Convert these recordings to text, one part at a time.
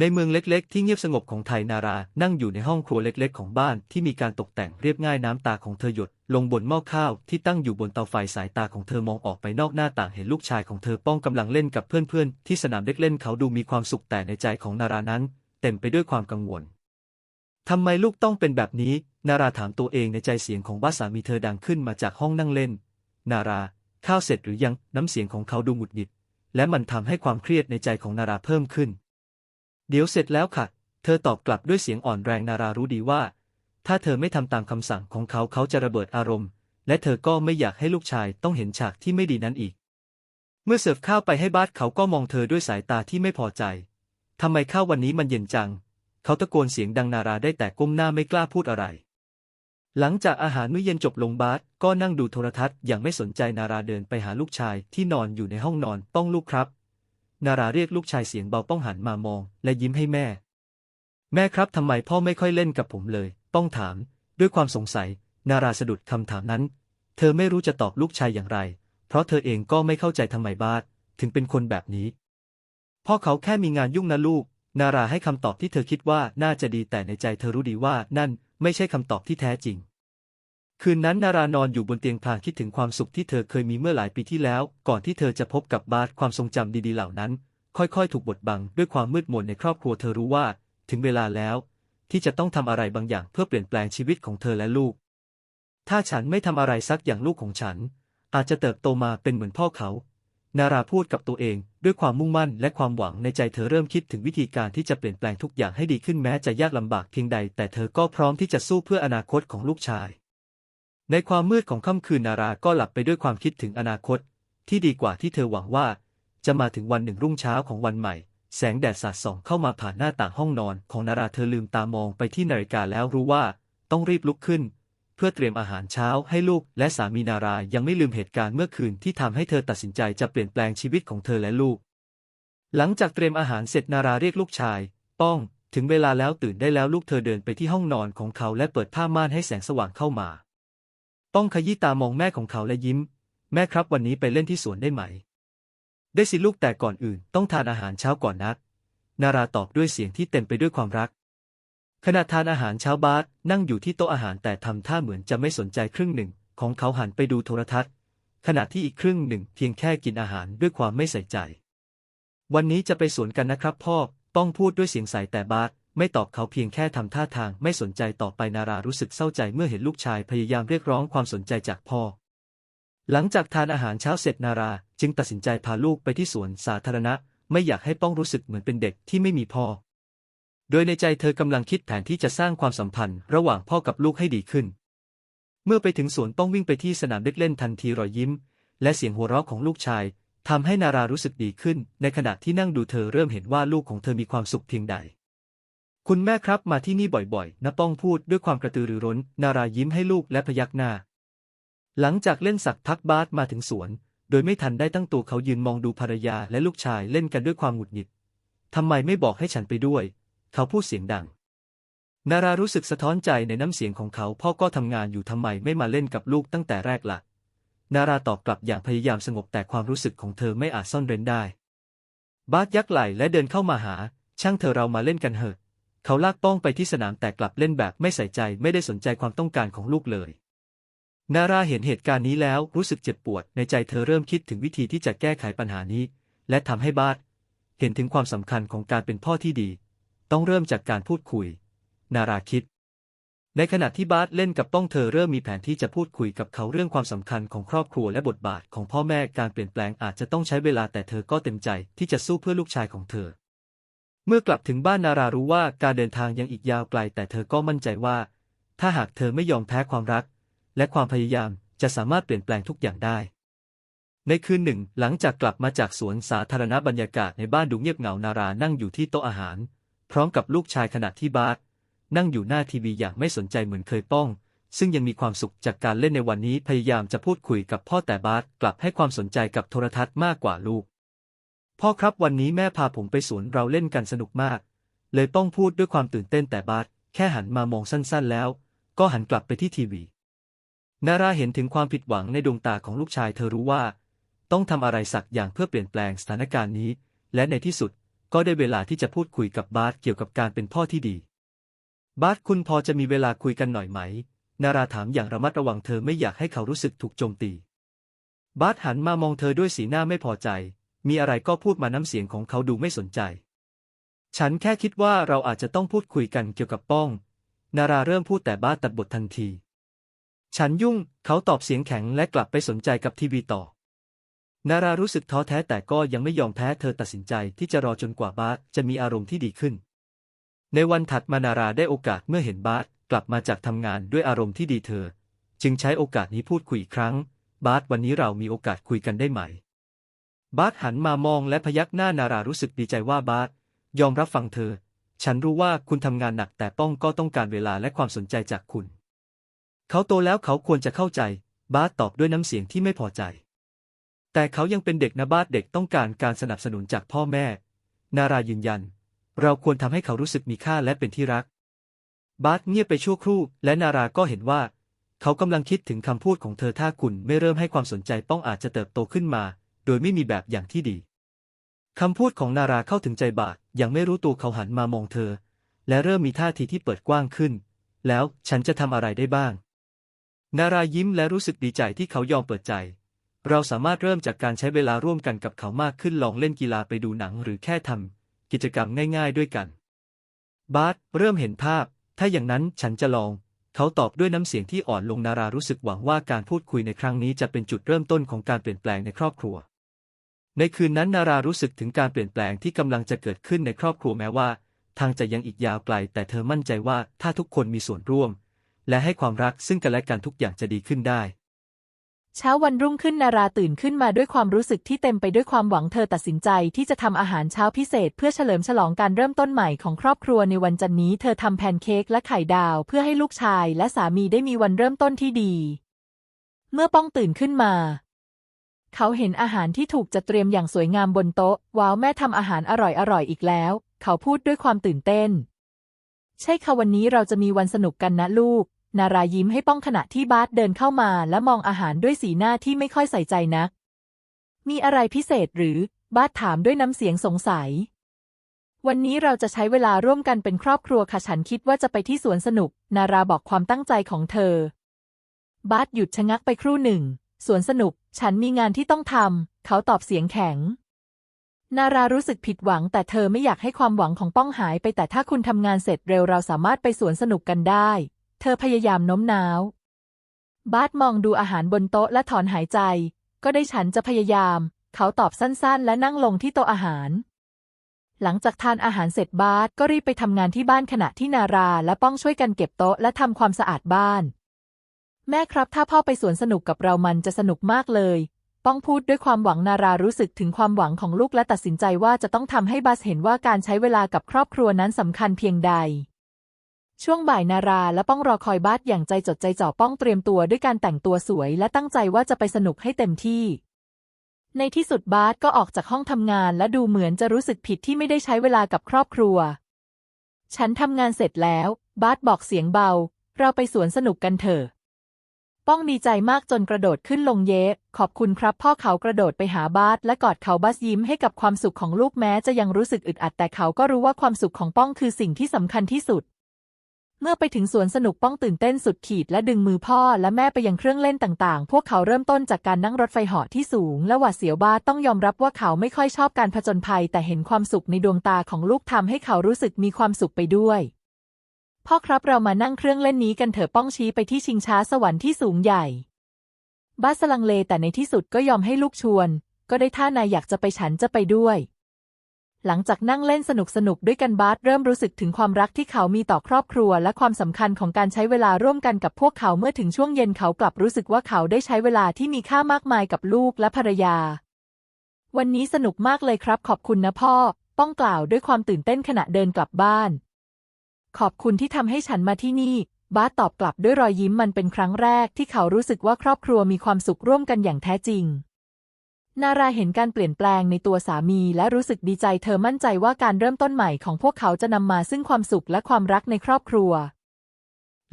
ในเมืองเล็กๆ ที่เงียบสงบของไทยนารา นั่งอยู่ในห้องครัวเล็กๆ ของบ้านที่มีการตกแต่งเรียบง่ายน้ำตาของเธอหยด ลงบนหม้อข้าวที่ตั้งอยู่บนเตาไฟสายตาของเธอมองออกไปนอกหน้าต่างเห็นลูกชายของเธอป้องกำลังเล่นกับเพื่อนๆ ที่สนามเด็กเล่นเขาดูมีความสุขแต่ในใจของนารานั้น เต็มไปด้วยความกังวลทำไมลูกต้องเป็นแบบนี้ นาราถามตัวเองในใจเสียงของบ้านสามีเธอดังขึ้นมาจากห้องนั่งเล่น นารา ข้าวเสร็จหรือยังน้ำเสียงของเขาดูหงุดหงิด และมันทำให้ความเครียดในใจของนาราเพิ่มขึ้น เดี๋ยวเสร็จแล้วค่ะ เธอตอบกลับด้วยเสียงอ่อนแรงนารารู้ดีว่า ถ้าเธอไม่ทำตามคำสั่งของเขาเขาจะระเบิดอารมณ์ และเธอก็ไม่อยากให้ลูกชายต้องเห็นฉากที่ไม่ดีนั้นอีก เมื่อเสิร์ฟข้าวไปให้บาสเขาก็มองเธอด้วยสายตาที่ไม่พอใจทำไมข้าววันนี้มันเย็นจัง เขาตะโกนเสียงดังนาราได้แต่ก้มหน้าไม่กล้าพูดอะไร หลังจากอาหารมื้อเย็นจบลงบาสก็นั่งดูโทรทัศน์อย่างไม่สนใจนาราเดินไปหาลูกชายที่นอนอยู่ในห้องนอนป้องลูกครับ นาราเรียกลูกชายเสียงเบาป้องหันมามอง และยิ้มให้แม่ แม่ครับทำไมพ่อไม่ค่อยเล่นกับผมเลย ป้องถาม ด้วยความสงสัย นาราสะดุดคำถามนั้น เธอไม่รู้จะตอบลูกชายอย่างไร เพราะเธอเองก็ไม่เข้าใจทำไมบาสถึงเป็นคนแบบนี้ พ่อเขาแค่มีงานยุ่งนะลูก นาราให้คำตอบที่เธอคิดว่าน่าจะดีแต่ในใจเธอรู้ดีว่านั่นไม่ใช่คำตอบที่แท้จริง คืนนั้นนารานอนอยู่บนเตียงพลางคิดถึงความสุขที่เธอเคยมีเมื่อหลายปีที่แล้ว ก่อนที่เธอจะพบกับบาสความทรงจำดีๆเหล่านั้น ค่อยๆ ถูกบดบังด้วยความมืดมนในครอบครัวเธอรู้ว่า ถึงเวลาแล้ว ที่จะต้องทำอะไรบางอย่างเพื่อเปลี่ยนแปลงชีวิตของเธอและลูก ถ้าฉันไม่ทำอะไรสักอย่างลูกของฉัน อาจจะเติบโตมาเป็นเหมือนพ่อเขา นาราพูดกับตัวเองด้วยความมุ่งมั่นและความหวังในใจเธอเริ่มคิดถึงวิธีการที่จะเปลี่ยนแปลงทุกอย่างให้ดีขึ้นแม้จะยากลำบากเพียงใด แต่เธอก็พร้อมที่จะสู้เพื่ออนาคตของลูกชาย ในความมืดของค่ำคืนนาราก็หลับไปด้วยความคิดถึงอนาคต ที่ดีกว่าที่เธอหวังว่า จะมาถึงวันหนึ่งรุ่งเช้าของวันใหม่ แสงแดดสาดส่องเข้ามาผ่านหน้าต่างห้องนอนของนาราเธอลืมตามองไปที่นาฬิกาแล้วรู้ว่า ต้องรีบลุกขึ้น เพื่อเตรียมอาหารเช้าให้ลูกและสามีนารายังไม่ลืมเหตุการณ์เมื่อคืนที่ทำให้เธอตัดสินใจจะเปลี่ยนแปลงชีวิตของเธอและลูก หลังจากเตรียมอาหารเสร็จนาราเรียกลูกชาย ป้อง ถึงเวลาแล้วตื่นได้แล้วลูกเธอเดินไปที่ห้องนอนของเขาและเปิดผ้าม่านให้แสงสว่างเข้ามา ป้องขยี้ตามองแม่ของเขาและยิ้ม แม่ครับวันนี้ไปเล่นที่สวนได้ไหม ได้สิลูกแต่ก่อนอื่นต้องทานอาหารเช้าก่อนนัก นาราตอบด้วยเสียงที่เต็มไปด้วยความรัก ขณะทานอาหารเช้าบาสนั่งอยู่ที่โต๊ะอาหารแต่ทำท่าเหมือนจะไม่สนใจครึ่งหนึ่ง ของเขาหันไปดูโทรทัศน์ ขณะที่อีกครึ่งหนึ่งเพียงแค่กินอาหารด้วยความไม่ใส่ใจ วันนี้จะไปสวนกันนะครับพ่อ ต้องพูดด้วยเสียงใสแต่บาส ไม่ตอบเขาเพียงแค่ทำท่าทางไม่สนใจต่อไปนารารู้สึกเศร้าใจเมื่อเห็นลูกชายพยายามเรียกร้องความสนใจจากพ่อ หลังจากทานอาหารเช้าเสร็จนาราจึงตัดสินใจพาลูกไปที่สวนสาธารณะ ไม่อยากให้ป้องรู้สึกเหมือนเป็นเด็กที่ไม่มีพ่อ โดยในใจเธอกำลังคิดแผนที่จะสร้างความสัมพันธ์ระหว่างพ่อกับลูกให้ดีขึ้น เมื่อไปถึงสวนป้องวิ่งไปที่สนามเด็กเล่นทันทีรอยยิ้ม และเสียงหัวเราะของลูกชายทำให้นารารู้สึกดีขึ้น ในขณะที่นั่งดูเธอเริ่มเห็นว่าลูกของเธอมีความสุขเพียงใด คุณแม่ครับมาที่นี่บ่อยๆนะป้องพูดด้วยความกระตือรือร้น นารายิ้มให้ลูกและพยักหน้า หลังจากเล่นสักพักบาสมาถึงสวน โดยไม่ทันได้ตั้งตัวเขายืนมองดูภรรยาและลูกชายเล่นกันด้วยความหงุดหงิดทำไมไม่บอกให้ฉันไปด้วย เขาพูดเสียงดัง นารารู้สึกสะท้อนใจในน้ำเสียงของเขาพ่อก็ทำงานอยู่ทำไมไม่มาเล่นกับลูกตั้งแต่แรกละ่ะ นาราตอบกลับอย่างพยายามสงบแต่ความรู้สึกของเธอไม่อาจซ่อนเร้นได้ บาสยักไหล่และเดินเข้ามาหา ช่างเธอเรามาเล่นกันเถอะ เขาลากป้องไปที่สนามแต่กลับเล่นแบบไม่ใส่ใจไม่ได้สนใจความต้องการของลูกเลย นาราเห็นเหตุการณ์นี้แล้วรู้สึกเจ็บปวด ในใจเธอเริ่มคิดถึงวิธีที่จะแก้ไขปัญหานี้ และทำให้บาสเห็นถึงความสำคัญของการเป็นพ่อที่ดี ต้องเริ่มจากการพูดคุย นาราคิด ในขณะที่บาสเล่นกับป้องเธอเริ่มมีแผนที่จะพูดคุยกับเขาเรื่องความสำคัญของครอบครัวและบทบาทของพ่อแม่การเปลี่ยนแปลงอาจจะต้องใช้เวลาแต่เธอก็เต็มใจที่จะสู้เพื่อลูกชายของเธอ เมื่อกลับถึงบ้านนารารู้ว่าการเดินทางยังอีกยาวไกล แต่เธอก็มั่นใจว่า ถ้าหากเธอไม่ยอมแพ้ความรัก และความพยายามจะสามารถเปลี่ยนแปลงทุกอย่างได้ ในคืนหนึ่ง หลังจากกลับมาจากสวนสาธารณะบรรยากาศในบ้านดูเงียบเหงานารานั่งอยู่ที่โต๊ะอาหาร พร้อมกับลูกชายขณะที่บาสนั่งอยู่หน้าทีวีอย่างไม่สนใจเหมือนเคยป้อง ซึ่งยังมีความสุขจากการเล่นในวันนี้พยายามจะพูดคุยกับพ่อแต่บาสกลับให้ความสนใจกับโทรทัศน์มากกว่าลูก พ่อครับวันนี้แม่พาผมไปสวนเราเล่นกันสนุกมาก เลยป้องพูดด้วยความตื่นเต้นแต่บาสแค่หันมามองสั้นๆแล้ว ก็หันกลับไปที่ทีวีนาราเห็นถึงความผิดหวังในดวงตาของลูกชายเธอรู้ว่า ต้องทำอะไรสักอย่างเพื่อเปลี่ยนแปลงสถานการณ์นี้ และในที่สุดก็ได้เวลาที่จะพูดคุยกับบาสเกี่ยวกับการเป็นพ่อที่ดี บาสคุณพอจะมีเวลาคุยกันหน่อยไหม นาราถามอย่างระมัดระวังเธอไม่อยากให้เขารู้สึกถูกโจมตี บาสหันมามองเธอด้วยสีหน้าไม่พอใจ มีอะไรก็พูดมาน้ำเสียงของเขาดูไม่สนใจ ฉันแค่คิดว่าเราอาจจะต้องพูดคุยกันเกี่ยวกับป้อง นาราเริ่มพูดแต่บาตัดบททันที ฉันยุ่ง เขาตอบเสียงแข็งและกลับไปสนใจกับทีวีต่อ นารารู้สึกท้อแท้แต่ก็ยังไม่ยอมแพ้เธอตัดสินใจที่จะรอจนกว่าบาสจะมีอารมณ์ที่ดีขึ้น ในวันถัดมานาราได้โอกาสเมื่อเห็นบาสกลับมาจากทำงานด้วยอารมณ์ที่ดีเธอ จึงใช้โอกาสนี้พูดคุยอีกครั้ง บาสวันนี้เรามีโอกาสคุยกันได้ไหม บาสหันมามองและพยักหน้านารารู้สึกดีใจว่าบาสยอมรับฟังเธอ ฉันรู้ว่าคุณทำงานหนักแต่ป้องก็ต้องการเวลาและความสนใจจากคุณ เขาโตแล้วเขาควรจะเข้าใจ บาสตอบด้วยน้ำเสียงที่ไม่พอใจ แต่เขายังเป็นเด็กนะบาสเด็กต้องการการสนับสนุนจากพ่อแม่ นารายืนยัน เราควรทำให้เขารู้สึกมีค่าและเป็นที่รัก บาสเงียบไปชั่วครู่ และนาราก็เห็นว่า เขากำลังคิดถึงคำพูดของเธอถ้าคุณไม่เริ่มให้ความสนใจป้องอาจจะเติบโตขึ้นมา โดยไม่มีแบบอย่างที่ดีคำพูดของนาราเข้าถึงใจบาสยังไม่รู้ตัวเขาหันมามองเธอ และเริ่มมีท่าทีที่เปิดกว้างขึ้น แล้วฉันจะทำอะไรได้บ้าง นารายิ้มและรู้สึกดีใจที่เขายอมเปิดใจ เราสามารถเริ่มจากการใช้เวลาร่วมกันกับเขามากขึ้นลองเล่นกีฬาไปดูหนังหรือแค่ทำกิจกรรมง่าย ๆ ด้วยกัน บาสเริ่มเห็นภาพ ถ้าอย่างนั้นฉันจะลอง เขาตอบด้วยน้ำเสียงที่อ่อนลงนารารู้สึกหวังว่าการพูดคุยในครั้งนี้จะเป็นจุดเริ่มต้นของการเปลี่ยนแปลงในครอบครัว ในคืนนั้นนารารู้สึกถึงการเปลี่ยนแปลงที่กำลังจะเกิดขึ้นในครอบครัวแม้ว่า ทางจะยังอีกยาวไกล แต่เธอมั่นใจว่าถ้าทุกคนมีส่วนร่วม และให้ความรักซึ่งกันและกันทุกอย่างจะดีขึ้นได้ เช้าวันรุ่งขึ้นนาราตื่นขึ้นมาด้วยความรู้สึกที่เต็มไปด้วยความหวังเธอตัดสินใจที่จะทำอาหารเช้าพิเศษ เพื่อเฉลิมฉลองการเริ่มต้นใหม่ของครอบครัวในวันจันนี้ เธอทำแพนเค้กและไข่ดาว เพื่อให้ลูกชาย และสามีได้มีวันเริ่มต้นที่ดี เมื่อป้องตื่นขึ้นมา เขาเห็นอาหารที่ถูกจัดเตรียมอย่างสวยงามบนโต๊ะ ว้าวแม่ทำอาหารอร่อยๆอีกแล้ว เขาพูดด้วยความตื่นเต้น ใช่ค่ะวันนี้เราจะมีวันสนุกกันนะลูก นารายิ้มให้ป้องขณะที่บาสเดินเข้ามาและมองอาหารด้วยสีหน้าที่ไม่ค่อยใส่ใจนัก มีอะไรพิเศษหรือบาสถามด้วยน้ำเสียงสงสัย วันนี้เราจะใช้เวลาร่วมกันเป็นครอบครัวค่ะฉันคิดว่าจะไปที่สวนสนุก นาราบอกความตั้งใจของเธอบาสหยุดชะงักไปครู่หนึ่ง สวนสนุก ฉันมีงานที่ต้องทำ เขาตอบเสียงแข็ง นารารู้สึกผิดหวัง แต่เธอไม่อยากให้ความหวังของป้องหายไปแต่ถ้าคุณทำงานเสร็จเร็วเราสามารถไปสวนสนุกกันได้ เธอพยายามโน้มน้าว บาสมองดูอาหารบนโต๊ะและถอนหายใจ ก็ได้ฉันจะพยายาม เขาตอบสั้นๆ และนั่งลงที่โต๊ะอาหารหลังจากทานอาหารเสร็จบาสก็รีบไปทำงานที่บ้านขณะที่นาราและป้องช่วยกันเก็บโต๊ะและทำความสะอาดบ้าน แม่ครับถ้าพ่อไปสวนสนุกกับเรามันจะสนุกมากเลย ป้องพูดด้วยความหวังนารารู้สึกถึงความหวังของลูกและตัดสินใจว่าจะต้องทำให้บาสเห็นว่าการใช้เวลากับครอบครัวนั้นสำคัญเพียงใด ช่วงบ่ายนาราและป้องรอคอยบาสอย่างใจจดใจจ่อป้องเตรียมตัวด้วยการแต่งตัวสวยและตั้งใจว่าจะไปสนุกให้เต็มที่ ในที่สุดบาสก็ออกจากห้องทำงานและดูเหมือนจะรู้สึกผิดที่ไม่ได้ใช้เวลากับครอบครัว ฉันทำงานเสร็จแล้ว บาสบอกเสียงเบา เราไปสวนสนุกกันเถอะ ป้องดีใจมากจนกระโดดขึ้นลงเยะขอบคุณครับ พ่อเขากระโดดไปหาบาสและกอดเขาบาสยิ้มให้กับความสุขของลูกแม้จะยังรู้สึกอึดอัดแต่เขาก็รู้ว่าความสุขของป้องคือสิ่งที่สำคัญที่สุด เมื่อไปถึงสวนสนุกป้องตื่นเต้นสุดขีดและดึงมือพ่อและแม่ไปยังเครื่องเล่นต่างๆ พวกเขาเริ่มต้นจากการนั่งรถไฟเหาะที่สูง และหวาดเสียวบาสต้องยอมรับว่าเขาไม่ค่อยชอบการผจญภัย แต่เห็นความสุขในดวงตาของลูกทำให้เขารู้สึกมีความสุขไปด้วย พ่อครับเรามานั่งเครื่องเล่นนี้กันเถอะป้องชี้ไปที่ชิงช้าสวรรค์ที่สูงใหญ่ บ้าสลังเลแต่ในที่สุดก็ยอมให้ลูกชวน ก็ได้ท่านายอยากจะไปฉันจะไปด้วย หลังจากนั่งเล่นสนุกสนุกด้วยกันบาสเริ่มรู้สึกถึงความรักที่เขามีต่อครอบครัว และความสำคัญของการใช้เวลาร่วมกันกับพวกเขาเมื่อถึงช่วงเย็นเขากลับรู้สึกว่าเขาได้ใช้เวลาที่มีค่ามากมายกับลูกและภรรยา วันนี้สนุกมากเลยครับ ขอบคุณนะพ่อ ป้องกล่าวด้วยความตื่นเต้นขณะเดินกลับบ้าน ขอบคุณที่ทำให้ฉันมาที่นี่ บาสตอบกลับด้วยรอยยิ้มมันเป็นครั้งแรกที่เขารู้สึกว่าครอบครัวมีความสุขร่วมกันอย่างแท้จริง นาราเห็นการเปลี่ยนแปลงในตัวสามีและรู้สึกดีใจเธอมั่นใจว่าการเริ่มต้นใหม่ของพวกเขาจะนำมาซึ่งความสุขและความรักในครอบครัว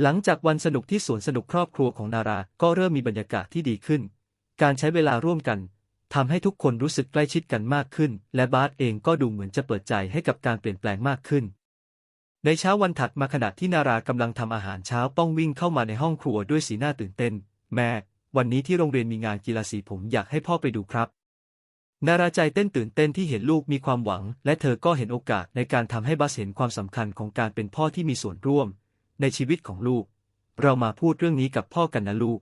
หลังจากวันสนุกที่สวนสนุกครอบครัวของนาราก็เริ่มมีบรรยากาศที่ดีขึ้น การใช้เวลาร่วมกันทำให้ทุกคนรู้สึกใกล้ชิดกันมากขึ้น และบาสเองก็ดูเหมือนจะเปิดใจให้กับการเปลี่ยนแปลงมากขึ้น ในเช้าวันถัดมาขณะที่นารากำลังทำอาหารเช้าป้องวิ่งเข้ามาในห้องครัวด้วยสีหน้าตื่นเต้น แม่ วันนี้ที่โรงเรียนมีงานกีฬาสีผมอยากให้พ่อไปดูครับ นาราใจเต้นตื่นเต้นที่เห็นลูกมีความหวัง และเธอก็เห็นโอกาสในการทำให้บัสเห็นความสำคัญของการเป็นพ่อที่มีส่วนร่วม ในชีวิตของลูก เรามาพูดเรื่องนี้กับพ่อกันนะลูก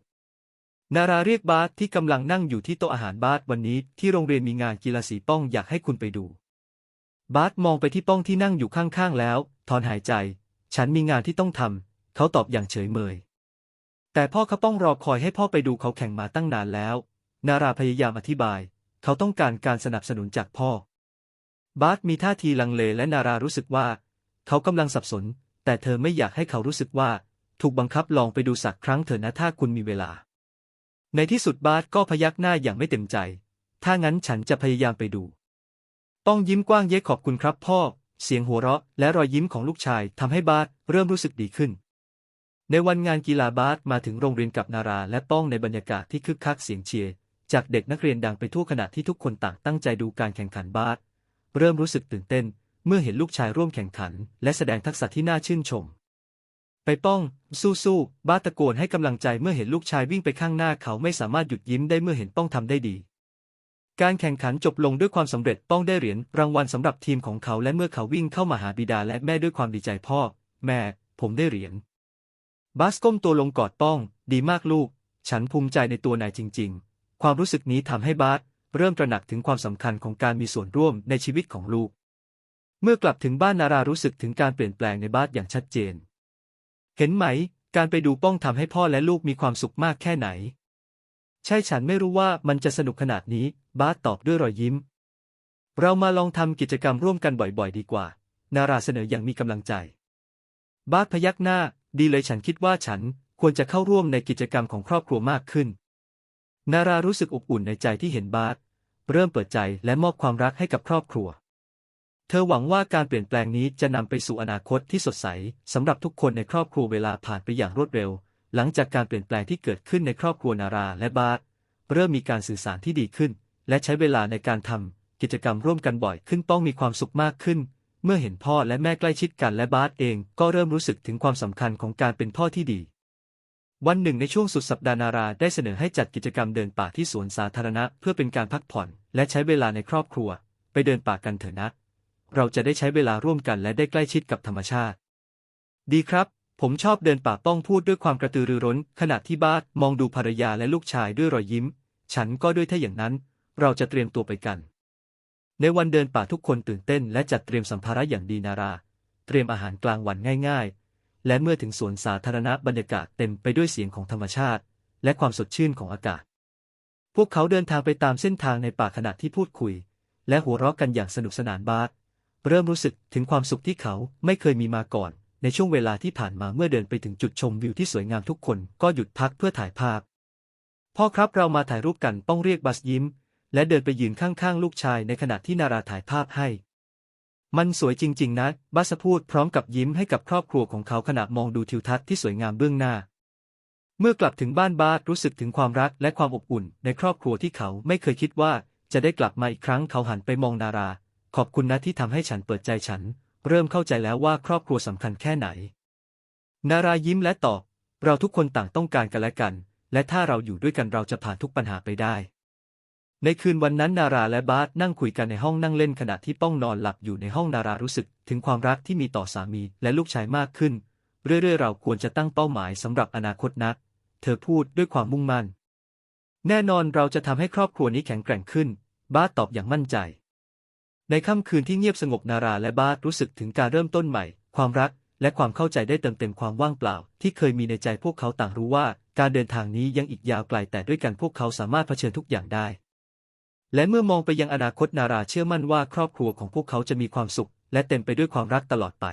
นาราเรียกบาสที่กำลังนั่งอยู่ที่โต๊ะอาหารบาสวันนี้ที่โรงเรียนมีงานกีฬาสีป้องอยากให้คุณไปดูบาสมองไปที่ป้องที่นั่งอยู่ข้างๆแล้ว ถอนหายใจ ฉันมีงานที่ต้องทำ เขาตอบอย่างเฉยเมย แต่พ่อเขาป้องรอคอยให้พ่อไปดูเขาแข่งมาตั้งนานแล้ว นาราพยายามอธิบาย เขาต้องการการสนับสนุนจากพ่อ บาสมีท่าทีลังเลและนารารู้สึกว่า เขากำลังสับสน แต่เธอไม่อยากให้เขารู้สึกว่า ถูกบังคับลองไปดูสักครั้งเถอะนะถ้าคุณมีเวลา ในที่สุดบาสก็พยักหน้าอย่างไม่เต็มใจ ถ้างั้นฉันจะพยายามไปดูป้องยิ้มกว้างเย้ขอบคุณครับพ่อ เสียงหัวเราะและรอยยิ้มของลูกชายทำให้บาสเริ่มรู้สึกดีขึ้น ในวันงานกีฬาบาสมาถึงโรงเรียนกับนาราและป้องในบรรยากาศที่คึกคักเสียงเชียร์จากเด็กนักเรียนดังไปทั่วขณะที่ทุกคนต่างตั้งใจดูการแข่งขันบาสเริ่มรู้สึกตื่นเต้น เมื่อเห็นลูกชายร่วมแข่งขัน และแสดงทักษะที่น่าชื่นชม ไปป้อง สู้ๆบาสตะโกนให้กำลังใจเมื่อเห็นลูกชายวิ่งไปข้างหน้าเขาไม่สามารถหยุดยิ้มได้เมื่อเห็นป้องทำได้ดี การแข่งขันจบลงด้วยความสำเร็จป้องได้เหรียญรางวัลสำหรับทีมของเขาและเมื่อเขาวิ่งเข้ามาหาบิดาและแม่ด้วยความดีใจพ่อ แม่ ผมได้เหรียญบาสก้มตัวลงกอดป้อง ดีมากลูก ฉันภูมิใจในตัวนายจริง ๆ ความรู้สึกนี้ทำให้บาสเริ่มตระหนักถึงความสำคัญของการมีส่วนร่วมในชีวิตของลูก เมื่อกลับถึงบ้านนารารู้สึกถึงการเปลี่ยนแปลงในบาสอย่างชัดเจน เห็นไหม การไปดูป้องทำให้พ่อและลูกมีความสุขมากแค่ไหน ใช่ฉันไม่รู้ว่ามันจะสนุกขนาดนี้ บาสตอบด้วยรอยยิ้ม เรามาลองทำกิจกรรมร่วมกันบ่อยๆ ดีกว่า นาราเสนออย่างมีกำลังใจ บาสพยักหน้า ดีเลยฉันคิดว่าฉันควรจะเข้าร่วมในกิจกรรมของครอบครัวมากขึ้น นารารู้สึกอบอุ่นในใจที่เห็นบาสเริ่มเปิดใจและมอบความรักให้กับครอบครัว เธอหวังว่าการเปลี่ยนแปลงนี้จะนำไปสู่อนาคตที่สดใสสำหรับทุกคนในครอบครัวเวลาผ่านไปอย่างรวดเร็ว หลังจากการเปลี่ยนแปลงที่เกิดขึ้นในครอบครัวนาราและบาสเริ่มมีการสื่อสารที่ดีขึ้น และใช้เวลาในการทำกิจกรรมร่วมกันบ่อยขึ้นต้องมีความสุขมากขึ้น เมื่อเห็นพ่อและแม่ใกล้ชิดกันและบาสเองก็เริ่มรู้สึกถึงความสำคัญของการเป็นพ่อที่ดี วันหนึ่งในช่วงสุดสัปดาห์นาราได้เสนอให้จัดกิจกรรมเดินป่าที่สวนสาธารณะ เพื่อเป็นการพักผ่อน และใช้เวลาในครอบครัว ไปเดินป่ากันเถอะนะ เราจะได้ใช้เวลาร่วมกันและได้ใกล้ชิดกับธรรมชาติ ดีครับ ผมชอบเดินป่าป้องพูดด้วยความกระตือรือร้น ขณะที่บาสมองดูภรรยาและลูกชายด้วยรอยยิ้ม ฉันก็ด้วยถ้าอย่างนั้น เราจะเตรียมตัวไปกัน ในวันเดินป่าทุกคนตื่นเต้น และจัดเตรียมสัมภาระอย่างดีนารา เตรียมอาหารกลางวันง่าย ๆ และเมื่อถึงสวนสาธารณะบรรยากาศเต็มไปด้วยเสียงของธรรมชาติ และความสดชื่นของอากาศ พวกเขาเดินทางไปตามเส้นทางในป่าขณะที่พูดคุย และหัวเราะกันอย่างสนุกสนานบาสเริ่มรู้สึกถึงความสุขที่เขาไม่เคยมีมาก่อน ในช่วงเวลาที่ผ่านมาเมื่อเดินไปถึงจุดชมวิวที่สวยงามทุกคนก็หยุดพักเพื่อถ่ายภาพ พ่อครับเรามาถ่ายรูปกันต้องเรียกบัสยิ้ม และเดินไปยืนข้างๆ ลูกชายในขณะที่นาราถ่ายภาพให้ มันสวยจริง ๆ นะ บัสพูดพร้อมกับยิ้มให้กับครอบครัวของเขาขณะมองดูทิวทัศน์ที่สวยงามเบื้องหน้า เมื่อกลับถึงบ้านบาสรู้สึกถึงความรักและความอบอุ่น ในครอบครัวที่เขาไม่เคยคิดว่าจะได้กลับมาอีกครั้งเขาหันไปมองนารา ขอบคุณนะที่ทำให้ฉันเปิดใจฉัน เริ่มเข้าใจแล้วว่าครอบครัวสำคัญแค่ไหน นารายิ้มและตอบ เราทุกคนต่างต้องการกันและกัน และถ้าเราอยู่ด้วยกันเราจะผ่านทุกปัญหาไปได้ ในคืนวันนั้นนาราและบาสนั่งคุยกันในห้องนั่งเล่นขณะที่ป้องนอนหลับอยู่ในห้องนารารู้สึก ถึงความรักที่มีต่อสามีและลูกชายมากขึ้น เรื่อยๆ เราควรจะตั้งเป้าหมายสำหรับอนาคตนะเธอพูดด้วยความมุ่งมั่น แน่นอนเราจะทำให้ครอบครัวนี้แข็งแกร่งขึ้น บาสตอบอย่างมั่นใจ ในค่ำคืนที่เงียบสงบนาราและบาสรู้สึกถึงการเริ่มต้นใหม่ ความรัก และความเข้าใจได้เติมเต็มความว่างเปล่า ที่เคยมีในใจพวกเขาต่างรู้ว่า การเดินทางนี้ยังอีกยาวไกลแต่ด้วยกันพวกเขาสามารถเผชิญทุกอย่างได้ และเมื่อมองไปยังอนาคตนาราเชื่อมั่นว่าครอบครัวของพวกเขาจะมีความสุข และเต็มไปด้วยความรักตลอดไป